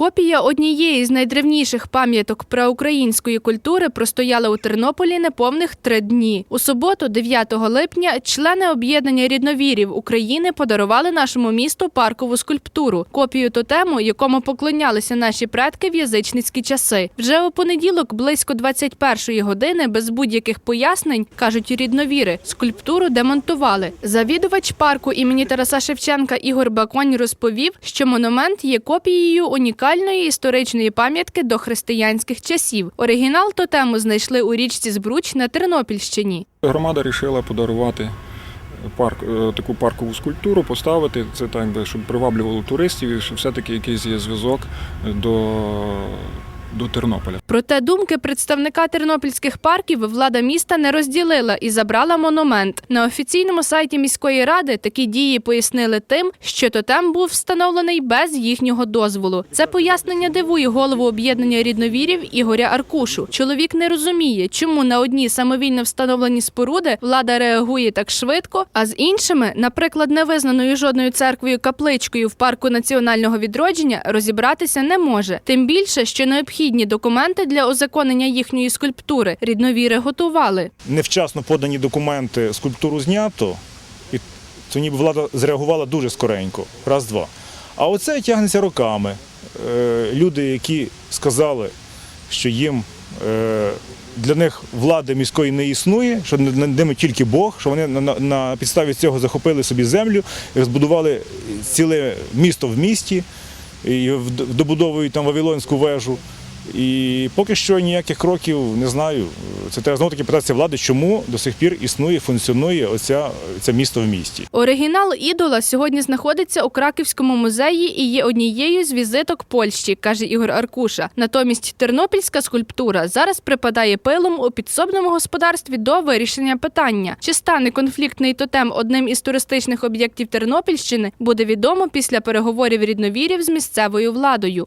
Копія однієї з найдревніших пам'яток проукраїнської культури простояла у Тернополі неповних три дні. У суботу, 9 липня, члени об'єднання рідновірів України подарували нашому місту паркову скульптуру, копію тотему, якому поклонялися наші предки в язичницькі часи. Вже у понеділок, близько 21-ї години, без будь-яких пояснень, кажуть рідновіри, скульптуру демонтували. Завідувач парку імені Тараса Шевченка Ігор Баконь розповів, що монумент є копією унікальної історичної пам'ятки до християнських часів. Оригінал тотему знайшли у річці Збруч на Тернопільщині. Громада вирішила подарувати парк, е, таку паркову скульптуру, поставити це так, би, щоб приваблювало туристів і щоб все-таки якийсь є зв'язок до, до Тернополя. Проте думки представника тернопільських парків влада міста не розділила і забрала монумент. На офіційному сайті міської ради такі дії пояснили тим, що тотем був встановлений без їхнього дозволу. Це пояснення дивує голову об'єднання рідновірів Ігоря Аркушу. Чоловік не розуміє, чому на одні самовільно встановлені споруди влада реагує так швидко, а з іншими, наприклад, невизнаною жодною церквою капличкою в парку національного відродження, розібратися не може. Тим більше, що необхідні документи для озаконення їхньої скульптури рідновіри готували. невчасно подані документи, скульптуру знято, і то ніби влада зреагувала дуже скоренько, раз-два. А оце тягнеться роками. Е, Люди, які сказали, що їм е, для них влади міської не існує, що над ними тільки Бог, що вони на, підставі цього захопили собі землю збудували ціле місто в місті, і добудовують там Вавилонську вежу. І поки що ніяких кроків не знаю. Це треба знову таки питатися влади, чому до сих пір існує, функціонує оця це місто в місті. Оригінал ідола сьогодні знаходиться у Краківському музеї і є однією з візиток Польщі, каже Ігор Аркуша. Натомість тернопільська скульптура зараз припадає пилом у підсобному господарстві до вирішення питання. Чи стане конфліктний тотем одним із туристичних об'єктів Тернопільщини, буде відомо після переговорів рідновірів з місцевою владою.